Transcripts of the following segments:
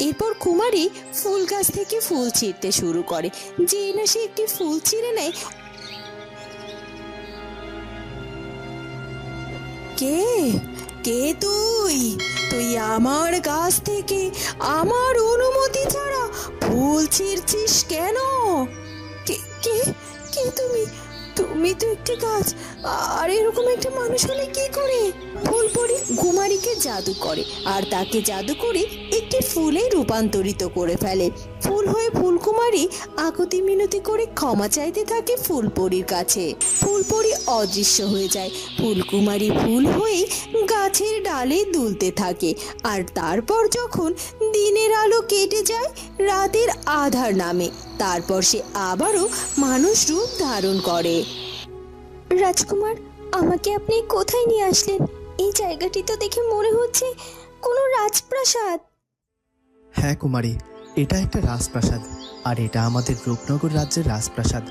এরপর কুমারী ফুল গাছ থেকে ফুল ছিঁড়তে শুরু করে। যে না সে একটি ফুল ছিঁড়ে নেয়। কে? কে তুই? তুই আমার গাছ থেকে আমার অনুমতি ছাড়া ফুল ছিঁড়ছিস কেন? কে কে কে তুমি? তুমি তো একটি গাছ। আর এরকম একটা মানুষ হলে কি করে? পরি কুমারীকে জাদু করে আর তাকে জাদু করে একটি ফুলে রূপান্তরিত করে ফেলে। ফুল হয়ে ফুলকুমারী আকুতি মিনতি করে ক্ষমা চাইতে থাকে ফুলপরির কাছে। ফুলপরি অদৃশ্য হয়ে যায়। ফুলকুমারী ফুল হয়ে গাছের ডালে দুলতে থাকে আর তারপর যখন দিনের আলো কেটে যায় রাতের আধার নামে, তারপর সে আবারও মানুষ রূপ ধারণ করে। রাজকুমার, আমাকে আপনি কোথায় নিয়ে আসলেন? এই জায়গাটি তো দেখে মনে হচ্ছে কোনো রাজপ্রাসাদ। হ্যাঁ কুমারী এটা একটা রাজপ্রাসাদ আর এটা আমাদের রূপনগর রাজ্যের রাজপ্রাসাদ।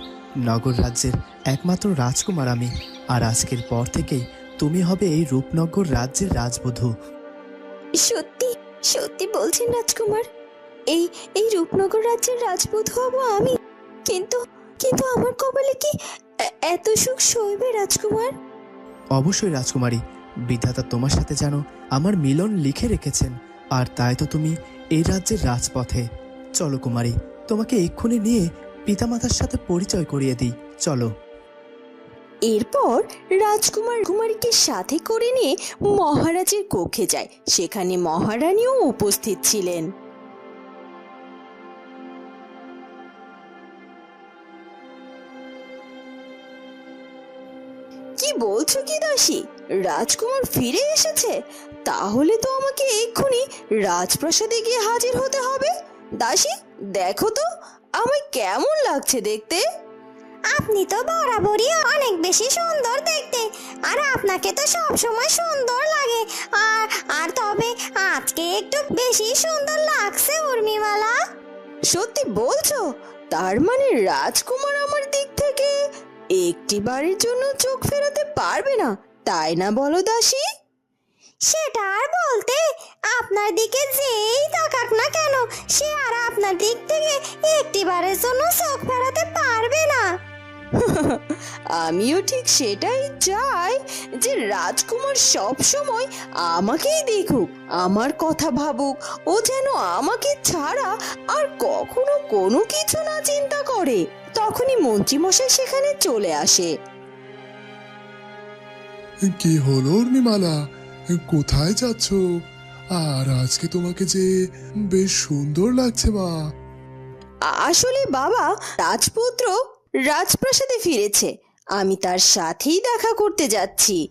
নগর রাজ্যের একমাত্র রাজকুমার আমি আর আজকের পর থেকেই তুমি হবে এই রূপনগর রাজ্যের রাজবধূ। সত্যি সত্যি বলছেন রাজকুমার এই এই রূপনগর রাজ্যের রাজপুত হব আমি। কিন্তু কিন্তু আমার কপালে কি এত সুখ সইবে রাজকুমার? অবশ্যই রাজকুমারী বিধাতা তোমার সাথে যেন আমার মিলন লিখে রেখেছেন, আর তাই তো তুমি এই রাজ্যের রাজপথে। চলো কুমারী, তোমাকে এক্ষুনি নিয়ে পিতামাতার সাথে পরিচয় করিয়ে দিই। চলো। এরপর রাজকুমার কুমারীকে সাথে করে নিয়ে মহারাজের কক্ষে যায়। সেখানে মহারানীও উপস্থিত ছিলেন। কি বলছো কি দাসী? রাজকুমার ফিরে এসেছে? তাহলে তো আমাকে এক্ষুনি রাজপ্রাসাদে গিয়ে হাজির হতে হবে। দাসী দেখো তো আমায় কেমন লাগছে দেখতে। আপনি তো বরাবরই অনেক বেশি সুন্দর দেখতে আর আপনাকে তো সব সময় সুন্দর লাগে। আর আর তবে আজকে একটু বেশি সুন্দর লাগছে উর্মিমালা। সত্যি বলছো? তার মানে রাজকুমার আমার একটি বারের জন্য চোখ ফেরাতে পারবে না তাই না বলো দাসী? সেটা আর বলতে আপনার দিকে যেই তাকাক না কেন সে আর আপনার দিক থেকে একটি একটিবারের জন্য চোখ ফেরাতে পারবে না। আমিও ঠিক সেটাই চাই যে রাজকুমার সব সময় আমাকেই দেখুক আমার কথা ভাবুক ও যেন আমাকে ছাড়া আর কখনো কোনো কিছু না চিন্তা করে। তখনই মন্ত্রীমশাই সেখানে চলে আসে। কি হলো উর্মিমালা? কোথায় যাচ্ছ? আর আজকে তোমাকে যে বেশ সুন্দর লাগছে মা। আসলে বাবা রাজপুত্র রাজপ্রাসাদে ফিরেছে। আমি তার সাথেই দেখা করতে যাচ্ছি।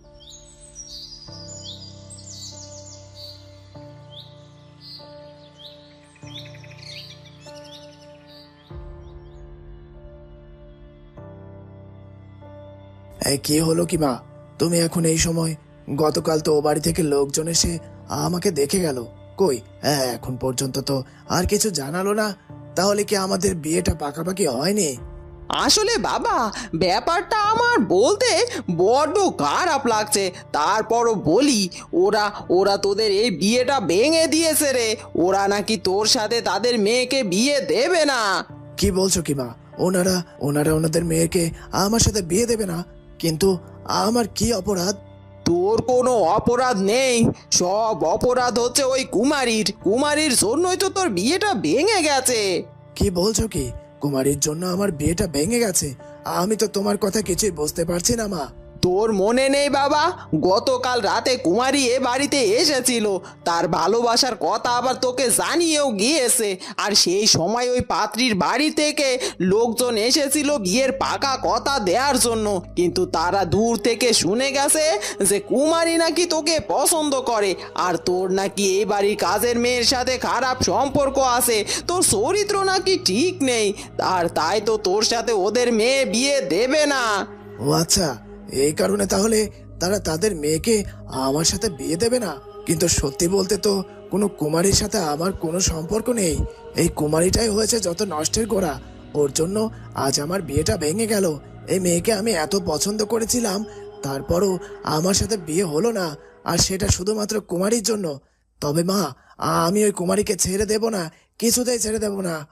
এই কি হলো কি মা? তুমি এখন এই সময় গতকাল তো ও বাড়ি থেকে লোকজন এসে আমাকে দেখে গেল। কই? হ্যাঁ এখন পর্যন্ত তো আর কিছু জানালো না। তাহলে কি আমাদের বিয়েটা পাকাপাকি হয়নি? আসলে বাবা ব্যাপারটা আমার বলতে বড্ড খারাপ লাগছে। তারপরও বলি ওরা ওরা তোদের এই বিয়েটা ভেঙে দিয়েছে রে। ওরা নাকি তোর সাথে তাদের মেয়েকে বিয়ে দেবে না। কি বলছো কি মা? ওনারা ওনারা ওনাদের মেয়েকে আমার সাথে বিয়ে দেবে না? কিন্তু আমার কি অপরাধ? তোর কোনো অপরাধ নেই। সব অপরাধ হচ্ছে ওই কুমারীর। কুমারীর জন্যই তো তোর বিয়েটা ভেঙে গেছে। কি বলছো কি? কুমারীর জন্য আমার বিয়েটা ভেঙে গেছে। আমি তো তোমার কথা কিছুই বুঝতে পারছি না মা। তোর মনে নেই বাবা? গতকাল রাতে কুমারী এ বাড়িতে এসেছিল। তার ভালোবাসার কথা আবার তোকে জানিয়েও গিয়েছে। আর সেই সময় ওই পাত্রীর বাড়ি থেকে লোকজন এসেছিল বিয়ের পাকা কথা দেওয়ার জন্য। কিন্তু তারা দূর থেকে শুনে গেছে যে কুমারী নাকি তোকে পছন্দ করে। আর তোর নাকি এই বাড়ির কাজের মেয়ের সাথে খারাপ সম্পর্ক আছে। তোর চরিত্র নাকি ঠিক নেই। আর তাই তো তোর সাথে ওদের মেয়ে বিয়ে দেবে না। ও আচ্ছা এই কারণে তাহলে তারা তাদের মেয়েকে আমার সাথে বিয়ে দেবে না। কিন্তু সত্যি বলতে তো কোনো কুমারীর সাথে আমার কোনো সম্পর্ক নেই। এই কুমারীটাই হয়েছে যত নষ্টের গোড়া। ওর জন্য আজ আমার বিয়েটা ভেঙে গেল। এই মেয়েকে আমি এত পছন্দ করেছিলাম, তারপরও আমার সাথে বিয়ে হলো না। আর সেটা শুধুমাত্র কুমারীর জন্য। তবে মা, আমি ওই কুমারীকে ছেড়ে দেব না, কিছুতেই ছেড়ে দেব না।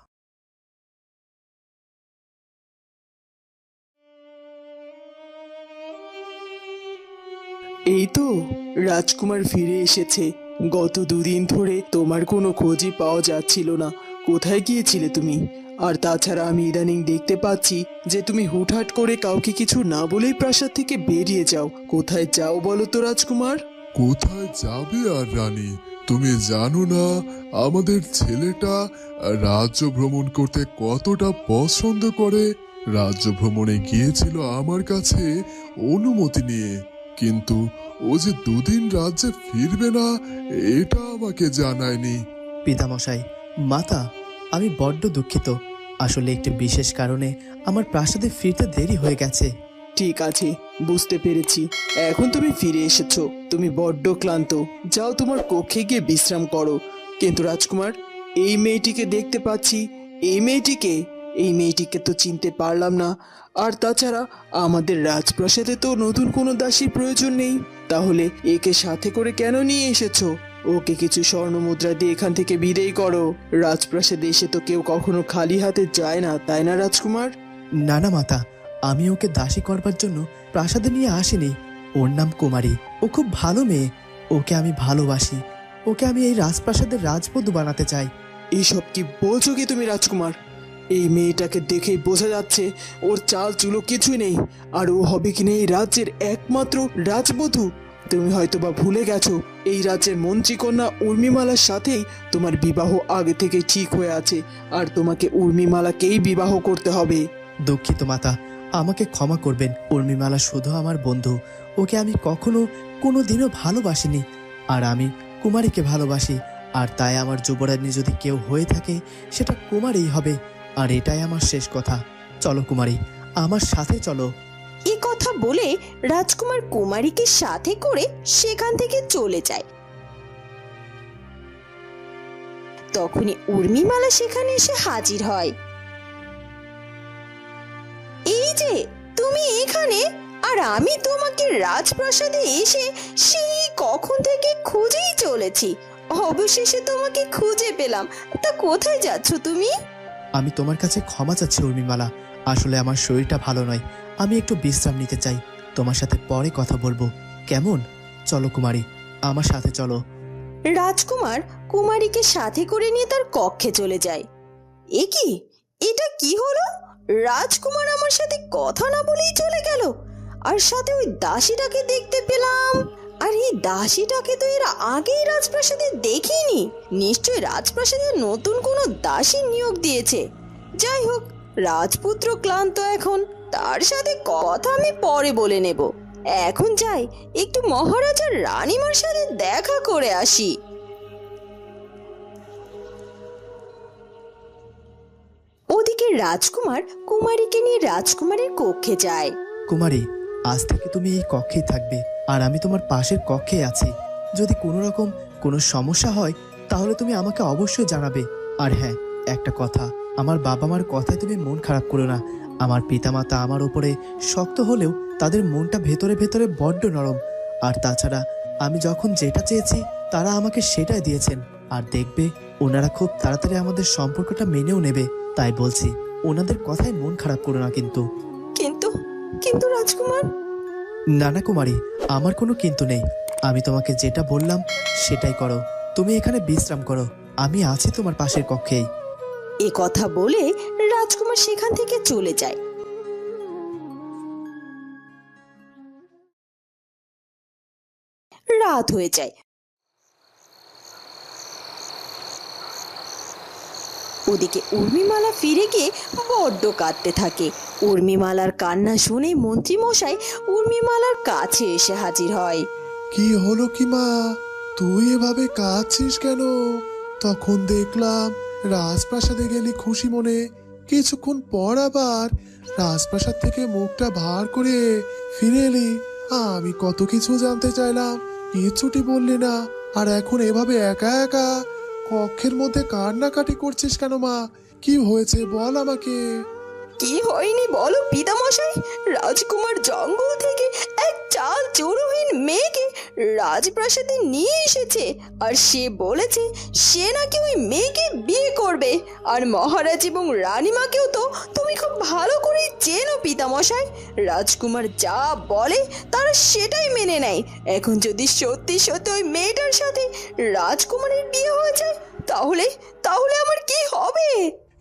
এই তো, রাজকুমার ফিরে এসেছে। গত দুদিন ধরে তোমার কোনো খোঁজই পাওয়া যাচ্ছিল না। কোথায় গিয়েছিলে তুমি? আর তাছাড়া আমি ইদানিং দেখতে পাচ্ছি যে তুমি হুটহাট করে কাউকে কিছু না বলেই প্রাসাদ থেকে বেরিয়ে যাও। কোথায় যাও বলো তো, রাজকুমার? কোথায় যাবে আর রানী? তুমি জানো না, আমাদের ছেলেটা রাজ্য ভ্রমণ করতে কতটা পছন্দ করে। রাজ্য ভ্রমণে গিয়েছিল আমার কাছে অনুমতি নিয়ে। কিন্তু ও যে দুদিন রাজ্যে ফিরবে না এটা আমাকে জানায়নি। পিতামশাই মাতা আমি বড্ড দুঃখিত। আসলে একটি বিশেষ কারণে আমার প্রাসাদে ফিরতে দেরি হয়ে গেছে। ঠিক আছে বুঝতে পেরেছি। এখন তুমি ফিরে এসেছ। তুমি বড্ড ক্লান্ত। যাও তোমার কক্ষে গিয়ে বিশ্রাম করো। কিন্তু রাজকুমার এই মেয়েটিকে দেখতে পাচ্ছি। এই মেয়েটিকে? এই মেয়েটিকে তো চিনতে পারলাম না। আর তাছাড়া আমাদের রাজপ্রাসাদে তো নতুন কোনো দাসীর প্রয়োজন নেই। তাহলে একে সাথে করে কেন নিয়ে এসেছ? ওকে কিছু স্বর্ণ মুদ্রা দিয়ে এখান থেকে বিদেয় করো। রাজপ্রাসাদে এসে তো কেউ কখনো খালি হাতে যায় না তাই না রাজকুমার? না না মাতা। আমি ওকে দাসী করবার জন্য প্রাসাদে নিয়ে আসিনি। ওর নাম কুমারী। ও খুব ভালো মেয়ে। ওকে আমি ভালোবাসি। ওকে আমি এই রাজপ্রাসাদের রাজবধূ বানাতে চাই। এইসব কি বলছো কি তুমি রাজকুমার? এই মেয়েটাকে দেখেই বোঝা যাচ্ছে ওর চাল চুলো কিছুই নেই, আর ও হবে কিনা এই রাজ্যের একমাত্র রাজবধূ। তুমি হয়তো বা ভুলে গেছো, এই রাজ্যের মন্ত্রীকন্যা উর্মিমালার সাথেই তোমার বিবাহ আগে থেকে ঠিক হয়ে আছে, আর তোমাকে উর্মিমালাকেই বিবাহ করতে হবে। দুঃখিত মাতা, আমাকে ক্ষমা করবেন, উর্মিমালা শুধু আমার বন্ধু, ওকে আমি কখনো কোনো দিনও ভালোবাসিনি, আর আমি কুমারীকে ভালোবাসি, আর তাই আমার যুবরানী যদি কেউ হয়ে থাকে, সেটা কুমারই হবে আর এটাই আমার শেষ কথা। চলো কুমারী, আমার সাথে চলো। এ কথা বলে রাজকুমার কুমারীকে সাথে করে সেখান থেকে চলে যায়। তখনই উর্মিমালা সেখানে এসে হাজির হয়। এই যে, তুমি এখানে, আর আমি তোমাকে রাজপ্রাসাদে এসে সেই কখন থেকে খুঁজেই চলেছি। অবশেষে তোমাকে খুঁজে পেলাম। তা কোথায় যাচ্ছ তুমি? আমি তোমার কাছে ক্ষমা চাচ্ছি, উর্মিমালা। আসলে আমার শরীরটা ভালো নয়। আমি একটু বিশ্রাম নিতে চাই। তোমার সাথে পরে কথা বলব। কেমন? চলো কুমারী, আমার সাথে চলো। রাজকুমার কুমারীকে সাথে করে নিয়ে তার কক্ষে চলে যায়। এ কি? এটা কি হলো? রাজকুমার আমার সাথে কথা না বলেই চলে গেল। আর সাথে ওই দাসীটাকে দেখতে পেলাম। আর এই দাসীটাকে তো এর আগেই রাজপ্রাসাদে দেখিনি। নিশ্চয় রাজপ্রাসাদে নতুন কোনো দাসী নিয়োগ দিয়েছে। যাই হোক, রাজপুত্র ক্লান্ত এখন। তার সাথে কথা আমি পরে বলে নেব। এখন যাই, একটু মহারাজার রানীমার সাথে দেখা করে আসি। ওদিকে রাজকুমার কুমারীকে নিয়ে রাজকুমারের কক্ষে যায়। কুমারী, আজ থেকে তুমি এই কক্ষেই থাকবে। আর আমি তোমার পাশের কক্ষে আছি। যদি কোনো রকম কোনো সমস্যা হয়, তাহলে তুমি আমাকে অবশ্যই জানাবে। আর হ্যাঁ একটা কথা, আমার বাবা মার কথায় তুমি মন খারাপ করো না। আমার পিতামাতা আমার ওপরে শক্ত হলেও তাদের মনটা ভেতরে ভেতরে বড্ড নরম। আর তাছাড়া, আমি যখন যেটা চেয়েছি, তারা আমাকে সেটাই দিয়েছেন। আর দেখবে, ওনারা খুব তাড়াতাড়ি আমাদের সম্পর্কটা মেনেও নেবে। তাই বলছি, ওনাদের কথায় মন খারাপ করো না কিন্তু। কিন্তু কিন্তু রাজকুমার নানা কুমারী, আমার কোনো কিন্তু নেই। আমি তোমাকে যেটা বললাম, সেটাই করো। তুমি এখানে বিশ্রাম করো। আমি আছি তোমার পাশের কক্ষেই। এ কথা বলে রাজকুমার সেখান থেকে চলে যায়। রাত হয়ে যায়। ওদিকে উর্মিমালা ফিরে গিয়ে বড্ড কাঁদতে থাকে। উর্মিমালার কান্না শুনে মন্ত্রীমশাই উর্মিমালার কাছে এসে হাজির হয়। কি হলো কি মা? তুই এভাবে কাঁদছিস কেন? তখন দেখলাম রাজপ্রাসাদে গেলি খুশি মনে। কিছুক্ষণ পর আবার রাজপ্রাসাদ থেকে মুখটা ভার করে ফিরে এলি। আমি কত কিছু জানতে চাইলাম, কিচ্ছুটি বললি না। আর এখন এভাবে একা একা কক্ষের মধ্যে কান্নাকাটি করছিস কেন মা? কি হয়েছে বল আমাকে। কি হয়নি বলো পিতামশাই? রাজকুমার জঙ্গল থেকে এক চাল চুরুহীন মেয়েকে রাজপ্রাসাদে নিয়ে এসেছে। আর সে বলেছে, সে নাকি ওই মেয়েকে বিয়ে করবে। আর মহারাজ এবং রানীমাকেও তো তুমি খুব ভালো করেই চেনো পিতামশাই। রাজকুমার যা বলে, তারা সেটাই মেনে নেয়। এখন যদি সত্যি সত্যি ওই মেয়েটার সাথে রাজকুমারের বিয়ে হয়ে যায়, তাহলে তাহলে আমার কি হবে?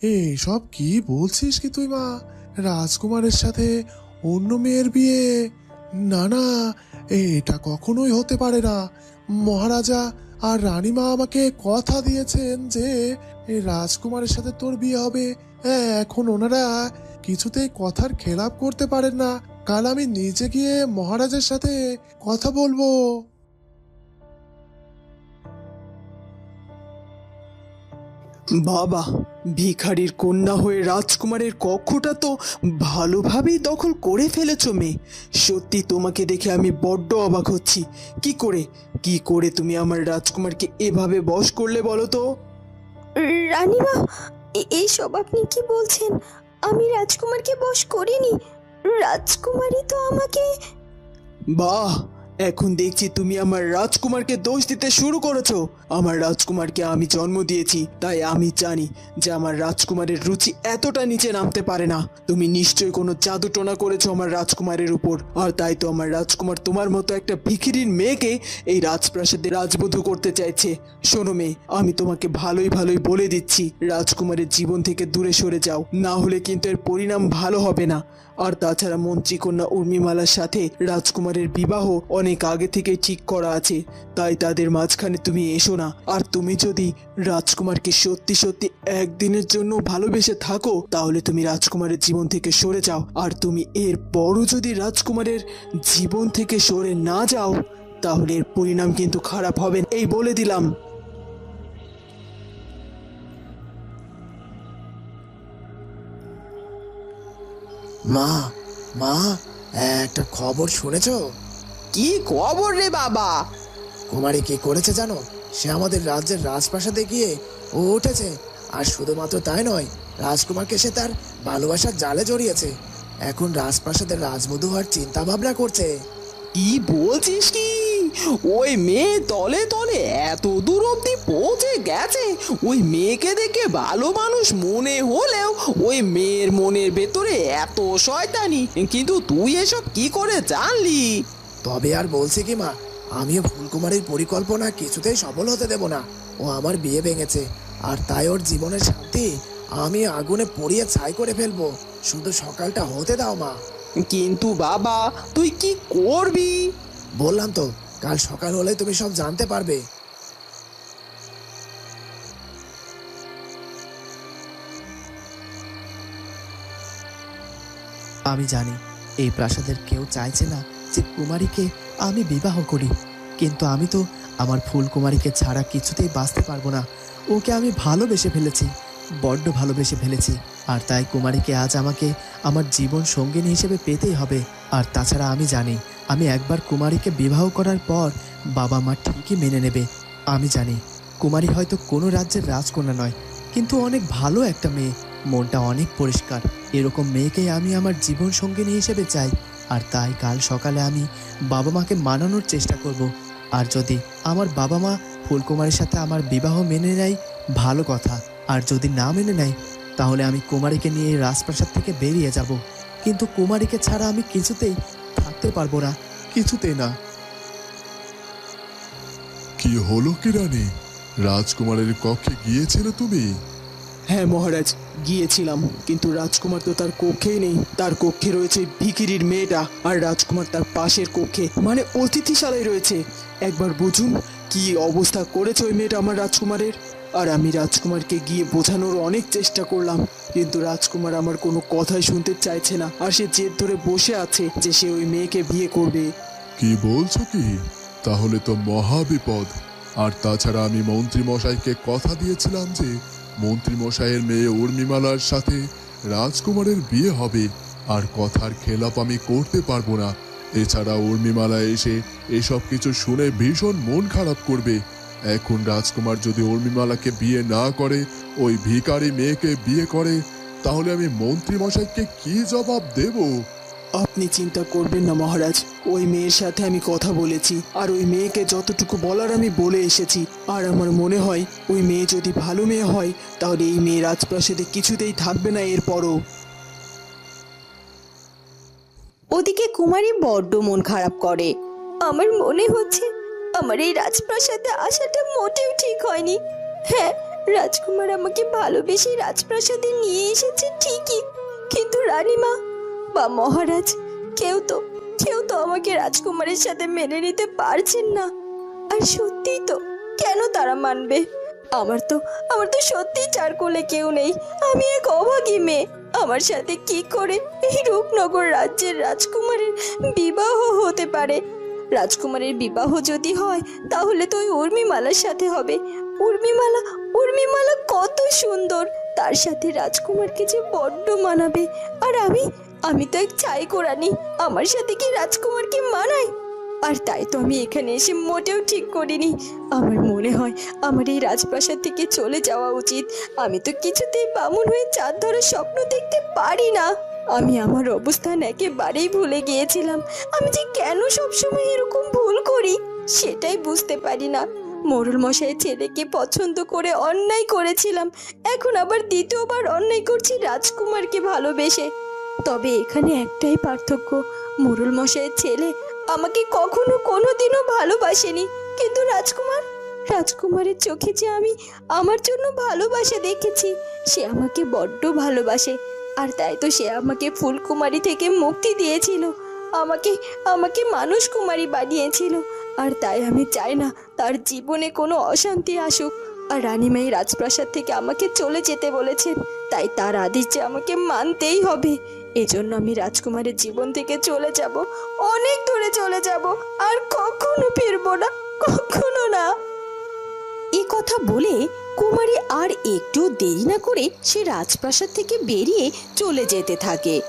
এই সব কি বলছিস কি তুই, মা? রাজকুমারের সাথে অন্য মেয়ের বিয়ে? না না, এটা কখনোই হতে পারে না। মহারাজা আর রানীমা আমাকে কথা দিয়েছেন যে রাজকুমারের সাথে তোর বিয়ে হবে। এখন ওনারা কিছুতেই কথার খেলাপ করতে পারেন না। কাল আমি নিজে গিয়ে মহারাজের সাথে কথা বলব। বাবা ভিখারির কন্যা হয়ে রাজকুমারের কক্ষটা তো ভালোভাবেই দখল করে ফেলেছ মেয়ে। সত্যি তোমাকে দেখে আমি বড্ড অবাক হচ্ছি। কি করে কি করে তুমি আমার রাজকুমারকে এভাবে বশ করলে বলো তো? রানীমা এইসব আপনি কি বলছেন? আমি রাজকুমারকে বশ করিনি। রাজকুমারী তো আমাকে বাহ এখন দেখছি তুমি আমার রাজকুমারকে দোষ দিতে শুরু করেছ। আমার রাজকুমারকে আমি জন্ম দিয়েছি, তাই আমি জানি যে আমার রাজকুমারের রুচি এতটা নিচে নামতে পারে না। তুমি নিশ্চয়ই কোনো জাদু টোনা করেছ আমার রাজকুমারের উপর। আর তাই তো আমার রাজকুমার তোমার মতো একটা ভিখিরির মেয়েকে এই রাজপ্রাসাদে রাজবধূ করতে চাইছে। শোনো মেয়ে, আমি তোমাকে ভালোই ভালোই বলে দিচ্ছি, রাজকুমারের জীবন থেকে দূরে সরে যাও। না হলে কিন্তু এর পরিণাম ভালো হবে না। আর তাছাড়া মন্ত্রী কন্যা উর্মিমালার সাথে রাজকুমারের বিবাহ অনেক আগে থেকেই ঠিক করা আছে। তাই তাদের মাঝখানে তুমি এসো না। আর তুমি যদি রাজকুমারকে সত্যি সত্যি একদিনের জন্য ভালোবেসে থাকো, তাহলে তুমি রাজকুমারের জীবন থেকে সরে যাও। আর তুমি এর পরও যদি রাজকুমারের জীবন থেকে সরে না যাও, তাহলে এর পরিণাম কিন্তু খারাপ হবে এই বলে দিলাম। মা মা, একটা খবর শুনেছো? কি খবর রে বাবা? কুমারী কি করেছে জানো? সে আমাদের রাজ্যের রাজপ্রাসাদে গিয়ে ও উঠেছে। আর শুধুমাত্র তাই নয় রাজকুমারকে সে তার ভালোবাসার জালে জড়িয়েছে। এখন রাজপ্রাসাদের রাজবধূ হওয়ার চিন্তা ভাবনা করছে। কি বলছিস কি? ওই মেয়ে তলে তলে এত দূর অব্দি পৌঁছে গেছে। ওই মেয়েকে দেখে ভালো মানুষ মনে হলেও ওই মেয়ের মনের ভেতরে এত শয়তানি। কিন্তু তুই এসব কি করে জানলি? তবে আর বলছি কি মা আমিও ফুলকুমারীর পরিকল্পনা কিছুতেই সফল হতে দেব না। ও আমার বিয়ে ভেঙেছে আর তাই ওর জীবনের শান্তি আমি আগুনে পড়িয়ে ছাই করে ফেলব। শুধু সকালটা হতে দাও মা। কিন্তু বাবা তুই কি করবি? বললাম তো কাল সকাল হলে তুমি সব জানতে পারবে। আমি জানি এই প্রাসাদের কেউ চাইছে না যে কুমারীকে আমি বিবাহ করি। কিন্তু আমি তো আমার ফুল কুমারীকে ছাড়া কিছুতেই বাঁচতে পারব না। ওকে আমি ভালোবেসে ফেলেছি, বড্ড ভালোবেসে ফেলেছি। আর তাই কুমারীকে আজ আমাকে আমার জীবন সঙ্গিনী হিসেবে পেতেই হবে। আর তাছাড়া আমি জানি, আমি একবার কুমারীকে বিবাহ করার পর বাবা মা ঠিকই মেনে নেবে। আমি জানি, কুমারী হয়তো কোনো রাজ্যের রাজকন্যা নয়, কিন্তু অনেক ভালো একটা মেয়ে। মনটা অনেক পরিষ্কার। এরকম মেয়েকেই আমি আমার জীবন সঙ্গিনী হিসেবে চাই। আর তাই কাল সকালে আমি বাবা মাকে মানানোর চেষ্টা করব। আর যদি আমার বাবা মা ফুলকুমারীর সাথে আমার বিবাহ মেনে নেয়, ভালো কথা। আর যদি না মেনে নেয়, তাহলে আমি কুমারীকে নিয়ে রাজপ্রাসাদ থেকে বেরিয়ে যাব। কিন্তু কুমারীকে ছাড়া আমি কিছুতেই থাকতে পারব না, কিছুতেই না। কি হলো কি রানী রাজকুমারের কক্ষে গিয়েছিলে তুমি? হ্যাঁ মহারাজ, গিয়েছিলাম, কিন্তু রাজকুমার তো তার কক্ষেই নেই। তার কক্ষে রয়েছে ভিখিরির মেয়েটা, আর রাজকুমার তার পাশের কক্ষে মানে অতিথিশালায় রয়েছে। একবার বুঝুন, কি অবস্থা করেছে ওই মেয়েটা আমার রাজকুমারের? আর আমি রাজকুমারকে গিয়ে বোঝানোর অনেক চেষ্টা করলাম, কিন্তু রাজকুমার আমার কোনো কথাই শুনতে চাইছে না, আর সে জেদ ধরে বসে আছে যে সে ওই মেয়েকে বিয়ে করবে। কি বলছো কি? তাহলে তো মহা বিপদ আর তাছাড়া আমি মন্ত্রী মশাইকে কথা দিয়েছিলাম যে মন্ত্রী মশাইয়ের মেয়ে উর্মিমালার সাথে রাজকুমারের বিয়ে হবে, আর কথার খেলাপ আমি করতে পারব না। এছাড়া উর্মিমালা এসে এসব কিছু শুনে ভীষণ মন খারাপ করবে। এখন রাজকুমার যদি উর্মিমালাকে বিয়ে না করে, ওই ভিখারি মেয়েকে বিয়ে করে, তাহলে আমি মন্ত্রী মশাইকে কি জবাব দেব? আপনি চিন্তা করবেন না, মহারাজ। ওই মেয়ের সাথে আমি কথা বলেছি, আর ওই মেয়েকে যতটুকু বলার আমি বলে এসেছি। আর আমার মনে হয়, ওই মেয়ে যদি ভালো মেয়ে হয়, তাহলে এই মেয়ে রাজপ্রাসাদে কিছুতেই থাকবে না এরপরও। ওদিকে কুমারী বড্ড মন খারাপ করে। আমার মনে হচ্ছে, আমার এই রাজপ্রাসাদে আসাটা মোটেও ঠিক হয়নি। হ্যাঁ রাজকুমার আমাকে ভালোবেসে রাজপ্রাসাদে নিয়ে এসেছে ঠিকই, কিন্তু রানীমা বা মহারাজ, কেউ তো কেউ তো আমাকে রাজকুমারের সাথে মেনে নিতে পারছেন না। আর সত্যিই তো, কেন তারা মানবে? আমার তো আমার তো সত্যিই চার কোলে কেউ নেই। আমি এক অভাগী মেয়ে। আমার সাথে কি করে এই রূপনগর রাজ্যের রাজকুমারের বিবাহ হতে পারে? রাজকুমারের বিবাহ যদি হয়, তাহলে তো ওই উর্মিমালার সাথে হবে। উর্মিমালা উর্মিমালা কত সুন্দর! তার সাথে রাজকুমারকে যে বড্ড মানাবে। আর আমি আমি তো এক চাই কোরানি, আমার সাথে কি রাজকুমারকে মানায়? আর তাই তো আমি এখানে এসে মোটেও ঠিক করিনি। আমার মনে হয় আমার এই রাজপ্রাসাদ থেকে চলে যাওয়া উচিত। আমি তো কিছুতেই বামুন হয়ে চাঁদ ধরার স্বপ্ন দেখতে পারি না। আমি আমার অবস্থান একেবারেই ভুলে গিয়েছিলাম। আমি যে কেন সবসময় এরকম ভুল করি, সেটাই বুঝতে পারি না। মোরল মশাই ছেলেকে পছন্দ করে অন্যায় করেছিলাম। এখন আবার দ্বিতীয়বার অন্যায় করছি রাজকুমারকে ভালোবেসে। তবে এখানে একটাই পার্থক্য মোরল মশাইয়ের ছেলে আমাকে কখনো কোনোদিনও ভালোবাসেনি। কিন্তু রাজকুমার, রাজকুমারের চোখে যে আমি আমার জন্য ভালোবাসে দেখেছি, সে আমাকে বড্ড ভালোবাসে। আর তাই তো সে আমাকে ফুলকুমারী থেকে মুক্তি দিয়েছিল। আমাকে আমাকে মানুষ কুমারী বানিয়েছিল। আর তাই আমি চাই না তার জীবনে কোনো অশান্তি আসুক। আর রানীমাই রাজপ্রাসাদ থেকে আমাকে চলে যেতে বলেছেন, তাই তার আদেশ যে আমাকে মানতেই হবে। এজন্য আমি রাজকুমারের জীবন থেকে চলে যাব অনেক দূরে চলে যাব আর কখনো ফিরবো না কখনো না। এ কথা বলে কুমারী আর একটু দেরি না করে সে রাজপ্রাসাদ থেকে বেরিয়ে চলে যেতে থাকে।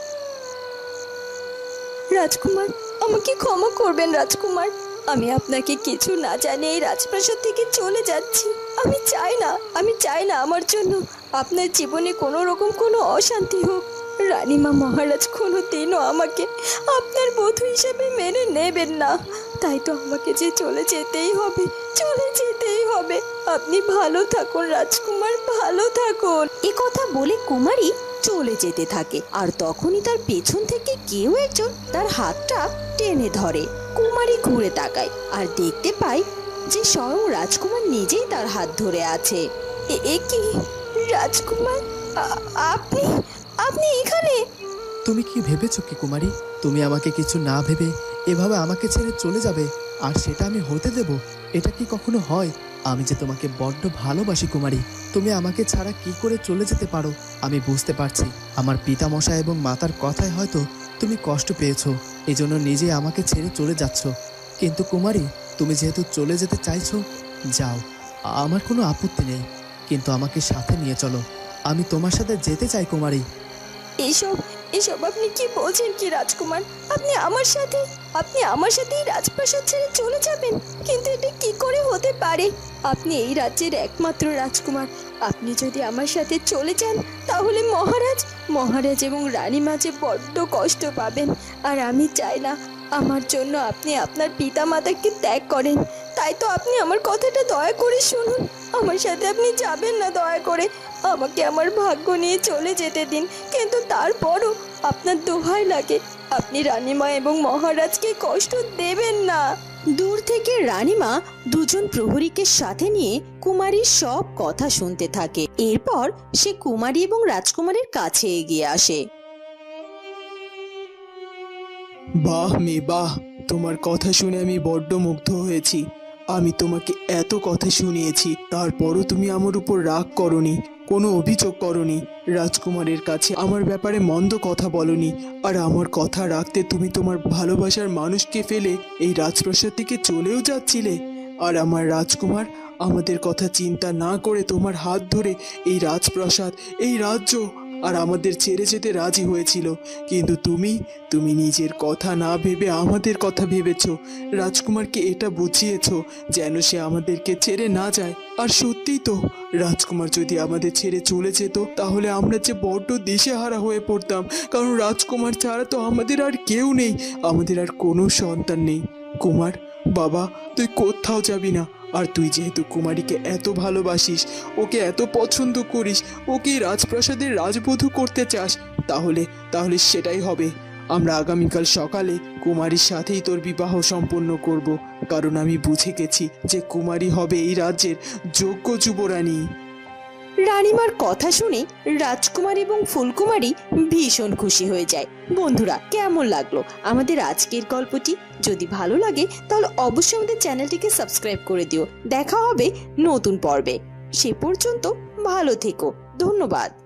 রাজকুমার আমাকে ক্ষমা করবেন রাজকুমার। আমি আপনাকে কিছু না জানি এই রাজপ্রাসাদ থেকে চলে যাচ্ছি। আমি চাই না আমি চাই না আমার জন্য আপনার জীবনে কোনো রকম কোনো অশান্তি হোক। রানীমা মহারাজ কোনো দিনও আমাকে আপনার বধূ হিসেবে মেনে নেবেন না। তাই তো আমাকে যে চলে যেতেই হবে চলে যেতেই হবে। আপনি ভালো থাকুন রাজকুমার ভালো থাকুন। এ কথা বলে কুমারী চলে যেতে থাকে। আর তখনই তার পেছন থেকে কেউ একজন তার হাতটা টেনে ধরে। কুমারী ঘুরে তাকায় আর দেখতে পায় যে স্বয়ং রাজকুমার নিজেই তার হাত ধরে আছে। এ- কি? রাজকুমার আপনি? আপনি এখানে? তুমি কি ভেবেছো কি কুমারী? তুমি আমাকে কিছু না ভেবে এভাবে আমাকে ছেড়ে চলে যাবে, আর সেটা আমি হতে দেব? এটা কি কখনো হয়? আমি যে তোমাকে বড্ড ভালোবাসি কুমারী, তুমি আমাকে ছাড়া কি করে চলে যেতে পারো? আমি বুঝতে পারছি, আমার পিতামশাই এবং মাতার কথায় হয়তো তুমি কষ্ট পেয়েছ, এজন্য নিজে আমাকে ছেড়ে চলে যাচ্ছ। কিন্তু কুমারী, তুমি যেহেতু চলে যেতে চাইছো, যাও, আমার কোনো আপত্তি নেই, কিন্তু আমাকে সাথে নিয়ে চলো। আমি তোমার সাথে যেতে চাই কুমারী। এসব এসব আপনি কি বলছেন কি রাজকুমার? আপনি আমার সাথে, আপনি আমার সাথেই রাজপ্রাসাদ ছেড়ে চলে যাবেন। কিন্তু এটা কি করে হতে পারে? আপনি এই রাজ্যের একমাত্র রাজকুমার। আপনি যদি আমার সাথে চলে যান, তাহলে মহারাজ মহারাজ এবং রানী মাঝে বড্ড কষ্ট পাবেন। আর আমি চাই না, আমার জন্য আপনি আপনার পিতা মাতাকে ত্যাগ করেন। তাই তো আপনি আমার কথাটা দয়া করে শুনুন। আমার সাথে আপনি যাবেন না দয়া করে। আমাকে আমার ভাগ্য নিয়ে চলে যেতে দিন। কিন্তু তারপরও আপনার দোহাই লাগে। আপনি রানীমা এবং মহারাজকে কষ্ট দেবেন না। দূর থেকে রানীমা দুজন প্রহরীকে সাথে নিয়ে কুমারীর সব কথা শুনতে থাকে। এরপর সে কুমারী এবং রাজকুমারের কাছে এগিয়ে আসে। বাহ মে বাহ তোমার কথা শুনে আমি বড্ড মুগ্ধ হয়েছি। আমি তোমাকে এত কথা শুনিয়েছি, তারপরও তুমি আমার উপর রাগ করনি, কোনো অভিযোগ করনি। রাজকুমারের কাছে আমার ব্যাপারে মন্দ কথা বলনি, আর আমার কথা রাখতে তুমি তোমার ভালোবাসার মানুষকে ফেলে এই রাজপ্রাসাদ থেকে চলেও যাচ্ছিলে। আর আমার রাজকুমার, আমাদের কথা চিন্তা না করে তোমার হাত ধরে এই রাজপ্রাসাদ, এই রাজ্য আর আমাদের ছেড়ে যেতে রাজি হয়েছিল। কিন্তু তুমি তুমি নিজের কথা না ভেবে আমাদের কথা ভেবেছ। রাজকুমারকে এটা বুঝিয়েছ যেন সে আমাদেরকে ছেড়ে না যায়। আর সত্যিই তো, রাজকুমার যদি আমাদের ছেড়ে চলে যেত, তাহলে আমরা যে বড্ড দিশেহারা হয়ে পড়তাম। কারণ রাজকুমার ছাড়া তো আমাদের আর কেউ নেই। আমাদের আর কোনো সন্তান নেই। কুমার, বাবা, তুই কোথাও যাবি না। আর তুই যেহেতু কুমারীকে এত ভালোবাসিস, ওকে এত পছন্দ করিস ওকে রাজপ্রাসাদের রাজবধূ করতে চাস? তাহলে তাহলে সেটাই হবে। আমরা আগামীকাল সকালে কুমারীর সাথেই তোর বিবাহ সম্পন্ন করব। কারণ আমি বুঝে গেছি যে কুমারী হবে এই রাজ্যের যোগ্য যুবরানী। রানীমার কথা শুনে রাজকুমার এবং ফুলকুমারী ভীষণ খুশি হয়ে যায়। বন্ধুরা, কেমন লাগল? আমাদের আজকের গল্পটি যদি ভালো লাগে, তাহলে অবশ্যই আমাদের চ্যানেলটিকে সাবস্ক্রাইব করে দিও। দেখা হবে নতুন পর্বে। সে পর্যন্ত ভালো থেকো। ধন্যবাদ।